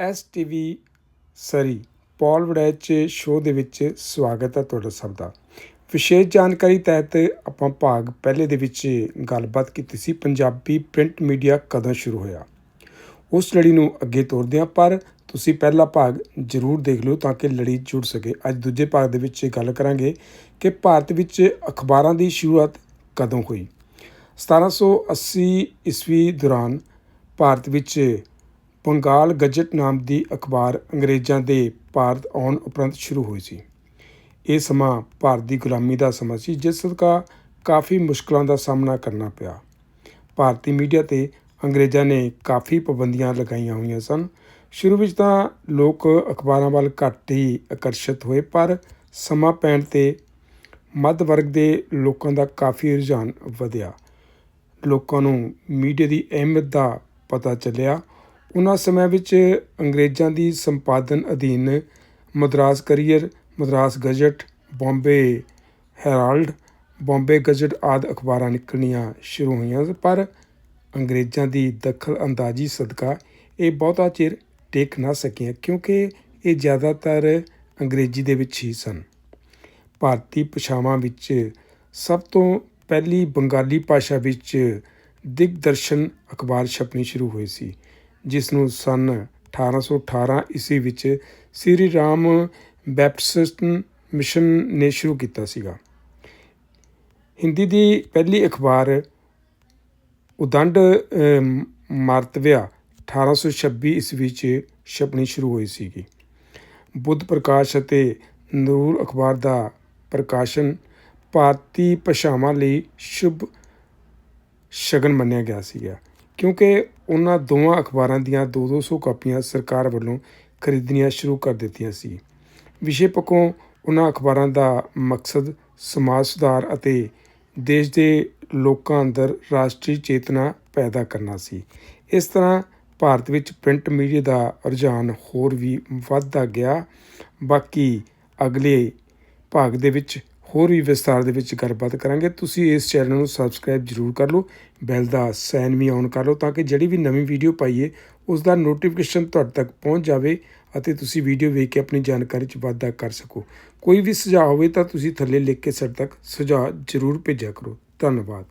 S STV Surrey Paul Warraich show ਦੇ ਵਿੱਚ ਸਵਾਗਤ ਹੈ ਤੁਹਾਡਾ ਸਭ ਦਾ। ਵਿਸ਼ੇਸ਼ ਜਾਣਕਾਰੀ ਤਹਿਤ ਆਪਾਂ ਭਾਗ ਪਹਿਲੇ ਦੇ ਵਿੱਚ ਗੱਲਬਾਤ ਕੀਤੀ ਸੀ, ਪੰਜਾਬੀ ਪ੍ਰਿੰਟ ਮੀਡੀਆ ਕਦੋਂ ਸ਼ੁਰੂ ਹੋਇਆ? ਉਸ ਲੜੀ ਨੂੰ ਅੱਗੇ ਤੋਰਦੇ ਹਾਂ, ਪਰ ਤੁਸੀਂ ਪਹਿਲਾ ਭਾਗ ਜ਼ਰੂਰ ਦੇਖ ਲਓ ਤਾਂ ਕਿ ਲੜੀ ਜੁੜ ਸਕੇ। ਅੱਜ ਦੂਜੇ ਭਾਗ ਦੇ ਵਿੱਚ ਗੱਲ ਕਰਾਂਗੇ ਕਿ ਭਾਰਤ ਵਿੱਚ ਅਖਬਾਰਾਂ ਦੀ ਸ਼ੁਰੂਆਤ ਕਦੋਂ ਹੋਈ? 1780 ਈਸਵੀ ਦੌਰਾਨ ਭਾਰਤ ਵਿੱਚ ਬੰਗਾਲ ਗਜਟ ਨਾਮ ਦੀ ਅਖਬਾਰ ਅੰਗਰੇਜ਼ਾਂ ਦੇ ਭਾਰਤ ਆਉਣ ਉਪਰੰਤ ਸ਼ੁਰੂ ਹੋਈ ਸੀ। ਇਹ ਸਮਾਂ ਭਾਰਤ ਦੀ ਗੁਲਾਮੀ ਦਾ ਸਮਾਂ ਸੀ, ਜਿਸ ਸਦਕਾ ਕਾਫੀ ਮੁਸ਼ਕਲਾਂ ਦਾ ਸਾਹਮਣਾ ਕਰਨਾ ਪਿਆ। ਭਾਰਤੀ ਮੀਡੀਆ ਤੇ ਅੰਗਰੇਜ਼ਾਂ ਨੇ ਕਾਫੀ ਪਾਬੰਦੀਆਂ ਲਗਾਈਆਂ ਹੋਈਆਂ ਸਨ। ਸ਼ੁਰੂ ਵਿੱਚ ਤਾਂ ਲੋਕ ਅਖਬਾਰਾਂ ਵੱਲ ਘੱਟ ਹੀ ਆਕਰਸ਼ਿਤ ਹੋਏ, ਪਰ ਸਮਾਂ ਪੈਣ ਤੇ ਮੱਧ ਵਰਗ ਦੇ ਲੋਕਾਂ ਦਾ ਕਾਫੀ ਰੁਝਾਨ ਵਧਿਆ। ਲੋਕਾਂ ਨੂੰ ਮੀਡੀਆ ਦੀ ਅਹਿਮੀਅਤ ਦਾ ਪਤਾ ਚੱਲਿਆ। ਉਹਨਾਂ ਸਮਿਆਂ ਵਿੱਚ ਅੰਗਰੇਜ਼ਾਂ ਦੀ ਸੰਪਾਦਨ ਅਧੀਨ Madras courier, Madras gazette, Bombay herald, Bombay gazette ਆਦਿ ਅਖਬਾਰਾਂ ਨਿਕਲਣੀਆਂ ਸ਼ੁਰੂ ਹੋਈਆਂ ਪਰ ਅੰਗਰੇਜ਼ਾਂ ਦੀ ਦਖਲ ਅੰਦਾਜ਼ੀ ਸਦਕਾ ਇਹ ਬਹੁਤਾ ਚਿਰ ਟਿਕ ਨਾ ਸਕੀਆਂ, ਕਿਉਂਕਿ ਇਹ ਜ਼ਿਆਦਾਤਰ ਅੰਗਰੇਜ਼ੀ ਦੇ ਵਿੱਚ ਹੀ ਸਨ। ਭਾਰਤੀ ਭਾਸ਼ਾਵਾਂ ਵਿੱਚ ਸਭ ਤੋਂ ਪਹਿਲੀ ਬੰਗਾਲੀ ਭਾਸ਼ਾ ਵਿੱਚ ਦਿਗਦਰਸ਼ਨ ਅਖਬਾਰ ਛਪਣੀ ਸ਼ੁਰੂ ਹੋਈ ਸੀ। ਜਿਸ ਨੂੰ ਸਨ 1818 ਈਸਵੀ ਵਿੱਚ ਸ੍ਰੀ ਰਾਮ ਬੈਪਟਿਸਟ ਮਿਸ਼ਨ ਨੇ ਸ਼ੁਰੂ ਕੀਤਾ ਸੀਗਾ। ਹਿੰਦੀ ਦੀ ਪਹਿਲੀ ਅਖਬਾਰ ਉਦੰਡ ਅਮ, ਮਾਰਤਵਿਆ 1826 ਈਸਵੀ ਚ ਛਪਣੀ ਸ਼ੁਰੂ ਹੋਈ ਸੀਗੀ। ਬੁੱਧ ਪ੍ਰਕਾਸ਼ ਅਤੇ ਨੂਰ ਅਖਬਾਰ ਦਾ ਪ੍ਰਕਾਸ਼ਨ ਭਾਰਤੀ ਭਾਸ਼ਾਵਾਂ ਲਈ ਸ਼ੁਭ ਸ਼ਗਨ ਮੰਨਿਆ ਗਿਆ ਸੀਗਾ। ਕਿਉਂਕਿ ਉਹਨਾਂ ਦੋਵਾਂ ਅਖਬਾਰਾਂ ਦੀਆਂ 2-200 ਕਾਪੀਆਂ ਸਰਕਾਰ ਵੱਲੋਂ ਖਰੀਦਣੀਆਂ ਸ਼ੁਰੂ ਕਰ ਦਿੱਤੀਆਂ ਸੀ। ਵਿਸ਼ੇ ਪੱਖੋਂ ਉਹਨਾਂ ਅਖਬਾਰਾਂ ਦਾ ਮਕਸਦ ਸਮਾਜ ਸੁਧਾਰ ਅਤੇ ਦੇਸ਼ ਦੇ ਲੋਕਾਂ ਅੰਦਰ ਰਾਸ਼ਟਰੀ ਚੇਤਨਾ ਪੈਦਾ ਕਰਨਾ ਸੀ। ਇਸ ਤਰ੍ਹਾਂ ਭਾਰਤ ਵਿੱਚ ਪ੍ਰਿੰਟ ਮੀਡੀਆ ਦਾ ਰੁਝਾਨ ਹੋਰ ਵੀ ਵੱਧਦਾ ਗਿਆ। ਬਾਕੀ ਅਗਲੇ ਭਾਗ ਦੇ ਵਿੱਚ ਹੋਰ ਵੀ ਵਿਸਤਾਰ ਦੇ ਵਿੱਚ ਗੱਲਬਾਤ ਕਰਾਂਗੇ। ਤੁਸੀਂ ਇਸ ਚੈਨਲ ਨੂੰ ਸਬਸਕ੍ਰਾਈਬ ਜਰੂਰ ਕਰ ਲਓ ਬੈਲ ਦਾ ਸਾਈਨ ਵੀ ਔਨ ਕਰ ਲਓ ਤਾਂ ਕਿ ਜਿਹੜੀ ਵੀ ਨਵੀਂ ਵੀਡੀਓ ਪਾਈਏ ਉਸ ਦਾ ਨੋਟੀਫਿਕੇਸ਼ਨ ਤੁਹਾਡੇ ਤੱਕ ਪਹੁੰਚ ਜਾਵੇ ਅਤੇ ਤੁਸੀਂ ਵੀਡੀਓ ਵੇਖ ਕੇ ਆਪਣੀ ਜਾਣਕਾਰੀ 'ਚ ਵਾਧਾ ਕਰ ਸਕੋ। ਕੋਈ ਵੀ ਸੁਝਾਅ ਹੋਵੇ ਤਾਂ ਤੁਸੀਂ ਥੱਲੇ ਲਿਖ ਕੇ ਸਾਡੇ ਤੱਕ ਸੁਝਾਅ ਜਰੂਰ ਭੇਜਿਆ ਕਰੋ। ਧੰਨਵਾਦ।